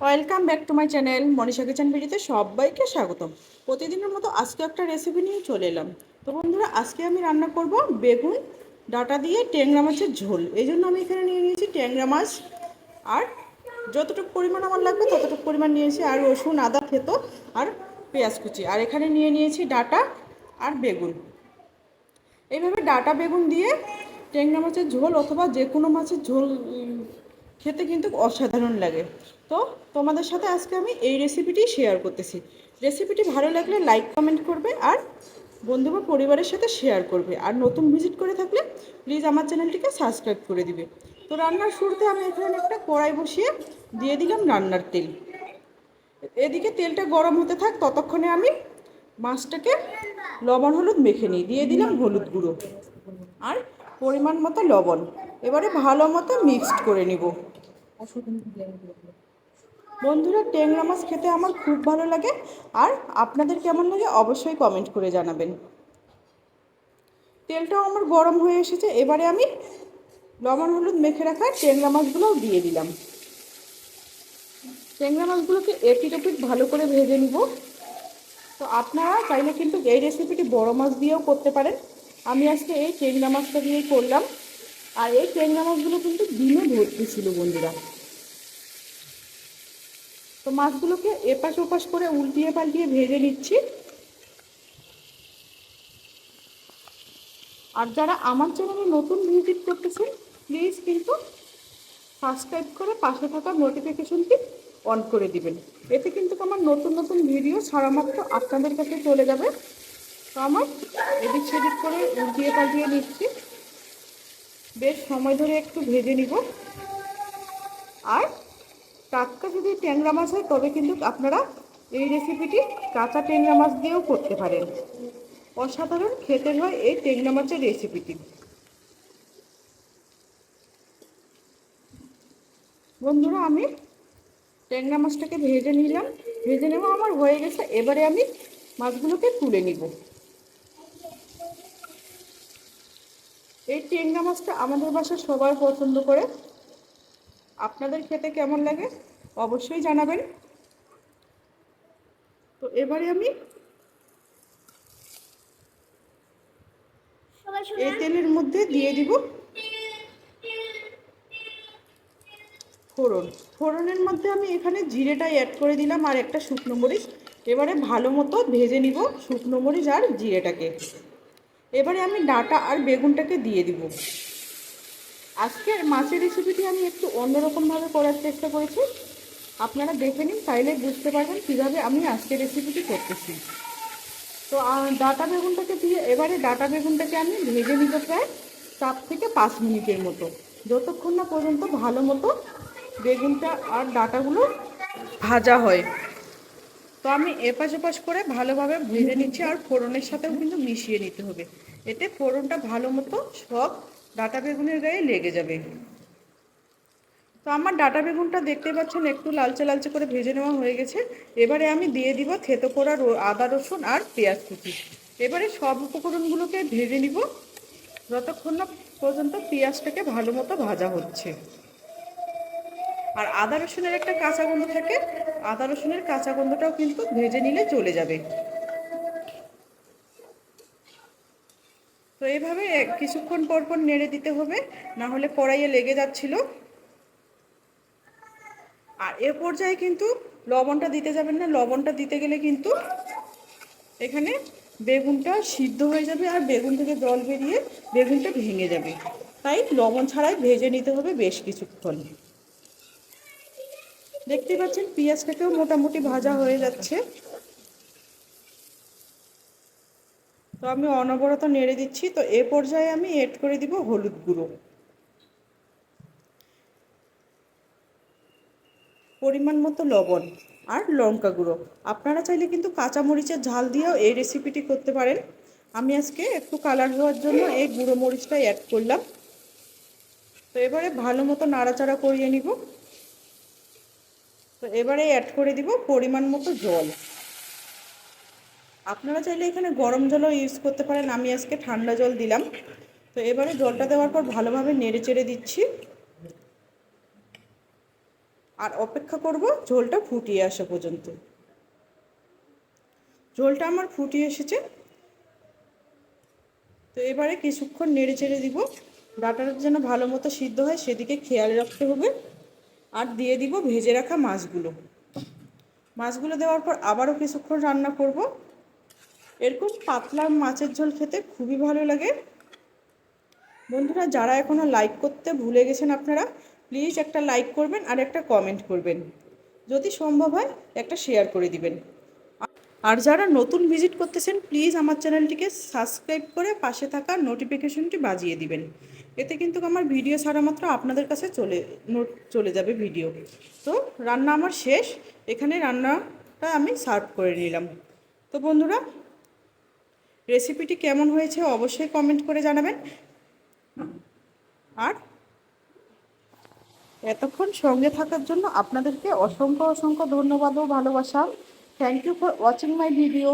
Welcome back to my channel Manisha kitchen ভিডিওতে সবাইকে স্বাগতম। প্রতিদিনের মতো আজকে একটা রেসিপি নিয়ে চলে এলাম। তো বন্ধুরা, আজকে আমি রান্না করব বেগুন, ডাটা দিয়ে ট্যাংরা মাছের ঝোল। এই জন্য আমি এখানে নিয়ে নিয়েছি ট্যাংরা মাছ। আর যতটুকু পরিমাণ আমার লাগবে ততটুকু পরিমাণ নিয়েছি। আর রসুন, আদা, থেতো আর পেঁয়াজ কুচি। আর এখানে নিয়ে নিয়েছি ডাটা আর বেগুন। এইভাবে ডাটা, বেগুন দিয়ে ট্যাংরা মাছের ঝোল অথবা যে কোনো মাছের ঝোল খেতে কিন্তু অসাধারণ লাগে। তো তোমাদের সাথে আজকে আমি এই রেসিপিটি শেয়ার করতেছি। রেসিপিটি ভালো লাগলে লাইক কমেন্ট করবে আর বন্ধু বা পরিবারের সাথে শেয়ার করবে। আর নতুন ভিজিট করে থাকলে প্লিজ আমার চ্যানেলটিকে সাবস্ক্রাইব করে দিবে। তো রান্নার শুরুতে আমি এখানে একটা কড়াই বসিয়ে দিয়ে দিলাম রান্নার তেল। এদিকে তেলটা গরম হতে থাক, ততক্ষণে আমি মাছটাকে লবণ, হলুদ মেখে নিই। দিয়ে দিলাম হলুদ গুঁড়ো। আর পরিমাণ মতো লবণ। এবারে ভালো মতো মিক্সড করে নিব। বন্ধুরা, ট্যাংরা মাছ খেতে আমার খুব ভালো লাগে। আর আপনাদের কেমন লাগে অবশ্যই কমেন্ট করে জানাবেন। তেলটাও আমার গরম হয়ে এসেছে। এবারে আমি লবণ, হলুদ মেখে রাখা ট্যাংরা মাছগুলোও দিয়ে দিলাম। ট্যাংরা মাছগুলোকে এপিট ওপিট ভালো করে ভেজে নিব। তো আপনারা চাইলে কিন্তু এই রেসিপিটি বড় মাছ দিয়েও করতে পারেন। আমি আজকে এই ট্যাংরা মাছটা দিয়েই করলাম। আর এই ট্যাংরা মাছগুলো কিন্তু ডিমে ভর্তি ছিল, বন্ধুরা। তো মাছগুলোকে এপাশ ওপাশ করে উল্টিয়ে পাল্টিয়ে ভেজে নিচ্ছি। আর যারা আমার চ্যানেলে নতুন ভিজিট করতেছেন প্লিজ কিন্তু সাবস্ক্রাইব করে পাশে থাকা নোটিফিকেশনটি অন করে দিবেন। এতে কিন্তু আমার নতুন নতুন ভিডিও ছাড়া মাত্র আপনাদের কাছে চলে যাবে। তো আমার এদিক সেদিক করে উল্টিয়ে পাল্টিয়ে নিচ্ছি। বেশ সময় ধরে একটু ভেজে নিব। আর টাটকা যদি ট্যাংরা মাছ হয়, তবে কিন্তু আপনারা এই রেসিপিটি কাঁচা ট্যাংরা মাছ দিয়েও করতে পারেন। অসাধারণ খেতে হয় এই ট্যাংরা মাছের রেসিপিটি বন্ধুরা, আমি ট্যাংরা মাছটাকে ভেজে নিলাম। ভেজে নেওয়া আমার হয়ে গেছে। এবারে আমি মাছগুলোকে তুলে নিব। এই ট্যাংরা মাছটা আমাদের বাসায় সবাই পছন্দ করে। আপনাদের খেতে কেমন লাগে অবশ্যই জানাবেন। তো এবারে আমি এই তেলের মধ্যে দিয়ে দিব ফোড়ন। ফোড়নের মধ্যে আমি এখানে জিরেটা অ্যাড করে দিলাম আর একটা শুকনো মরিচ। এবারে ভালো মতো ভেজে নিব শুকনো মরিচ আর জিরেটাকে। এবারে আমি ডাটা আর বেগুনটাকে দিয়ে দিব। আজকের মাছের রেসিপিটি আমি একটু অন্যরকমভাবে করার চেষ্টা করেছি। আপনারা দেখে নিন, তাইলে বুঝতে পারবেন কীভাবে আমি আজকের রেসিপিটি করতেছি। তো ডাটা বেগুনটাকে দিয়ে, এবারে ডাটা বেগুনটাকে আমি ভেজে নিতে প্রায় চার থেকে পাঁচ মিনিটের মতো। যতক্ষণ না পর্যন্ত ভালো মতো বেগুনটা আর ডাটাগুলো ভাজা হয়। তো আমি এপাশ ওপাশ করে ভালোভাবে ভেজে নিচ্ছি, আর ফোড়নের সাথেও কিন্তু মিশিয়ে নিতে হবে। এতে ফোড়নটা ভালো মতো সব ডাটা বেগুনের গায়ে লেগে যাবে। তো আমার ডাটা বেগুনটা দেখতে পাচ্ছেন, একটু লালচে লালচে করে ভেজে নেওয়া হয়ে গেছে। এবারে আমি দিয়ে দিব থেতো করা আদা রসুন আর পেঁয়াজ কুচি। এবারে সব উপকরণগুলোকে ভেজে নিব। যতক্ষণ না পর্যন্ত পেঁয়াজটাকে ভালো মতো ভাজা হচ্ছে। আর আদা রসুনের একটা কাঁচা গন্ধ থাকে, আদা রসুনের কাঁচা গন্ধটাও কিন্তু ভেজে নিলে চলে যাবে। তো এইভাবে কিছুক্ষণ পর পর নেড়ে দিতে হবে, না হলে কড়াইয়ে লেগে যাচ্ছিল। আর এ পর্যায়ে কিন্তু লবণটা দিতে যাবেন না, লবণটা দিতে গেলে কিন্তু এখানে বেগুনটা সিদ্ধ হয়ে যাবে আর বেগুন থেকে জল বেরিয়ে বেগুনটা ভেঙে যাবে। তাই লবণ ছাড়াই ভেজে নিতে হবে বেশ কিছুক্ষণ। দেখতে পাচ্ছেন পেঁয়াজটাকেও মোটামুটি ভাজা হয়ে যাচ্ছে। তো আমি অনবরত নেড়ে দিচ্ছি, তো এ পর্যায়ে আমি এড করে দিব হলুদ গুঁড়ো। পরিমাণ মতো লবণ আর লঙ্কা গুঁড়ো। আপনারা চাইলে কিন্তু কাঁচামরিচের ঝাল দিয়েও এই রেসিপিটি করতে পারেন। আমি আজকে একটু কালার হওয়ার জন্য এই গুঁড়ো মরিচটা অ্যাড করলাম। তো এবারে ভালো মতো নাড়াচাড়া করিয়ে নিব। তো এবারে অ্যাড করে দিব পরিমাণ মতো জল। আপনারা চাইলে এখানে গরম জলও ইউজ করতে পারেন। আমি আজকে ঠান্ডা জল দিলাম। তো এবারে জলটা দেওয়ার পর ভালোভাবে নেড়ে চেড়ে দিচ্ছি। আর অপেক্ষা করব ঝোলটা ফুটিয়ে আসা পর্যন্ত। ঝোলটা আমার ফুটিয়ে এসেছে। তো এবারে কিছুক্ষণ নেড়ে চেড়ে দিব। ডাটাটা যেন ভালো মতো সিদ্ধ হয় সেদিকে খেয়াল রাখতে হবে। আর দিয়ে দিব ভেজে রাখা মাছগুলো। মাছগুলো দেওয়ার পর আবারও কিছুক্ষণ রান্না করব। এরকম পাতলা মাছের ঝোল খেতে খুবই ভালো লাগে। বন্ধুরা, যারা এখনও লাইক করতে ভুলে গেছেন আপনারা প্লিজ একটা লাইক করবেন আর একটা কমেন্ট করবেন। যদি সম্ভব হয়, একটা শেয়ার করে দিবেন। আর যারা নতুন ভিজিট করতেছেন প্লিজ আমার চ্যানেলটিকে সাবস্ক্রাইব করে পাশে থাকা নোটিফিকেশনটি বাজিয়ে দিবেন। এতে কিন্তু আমার ভিডিও ছাড়া মাত্র আপনাদের কাছে চলে চলে যাবে ভিডিও তো রান্না আমার শেষ। এখানে রান্নাটা আমি সার্ভ করে নিলাম। তো বন্ধুরা রেসিপিটি কেমন হয়েছে অবশ্যই কমেন্ট করে জানাবেন। আর এতক্ষণ সঙ্গে থাকার জন্য আপনাদেরকে অসংখ্য অসংখ্য ধন্যবাদ ও ভালোবাসা। Thank you for watching my video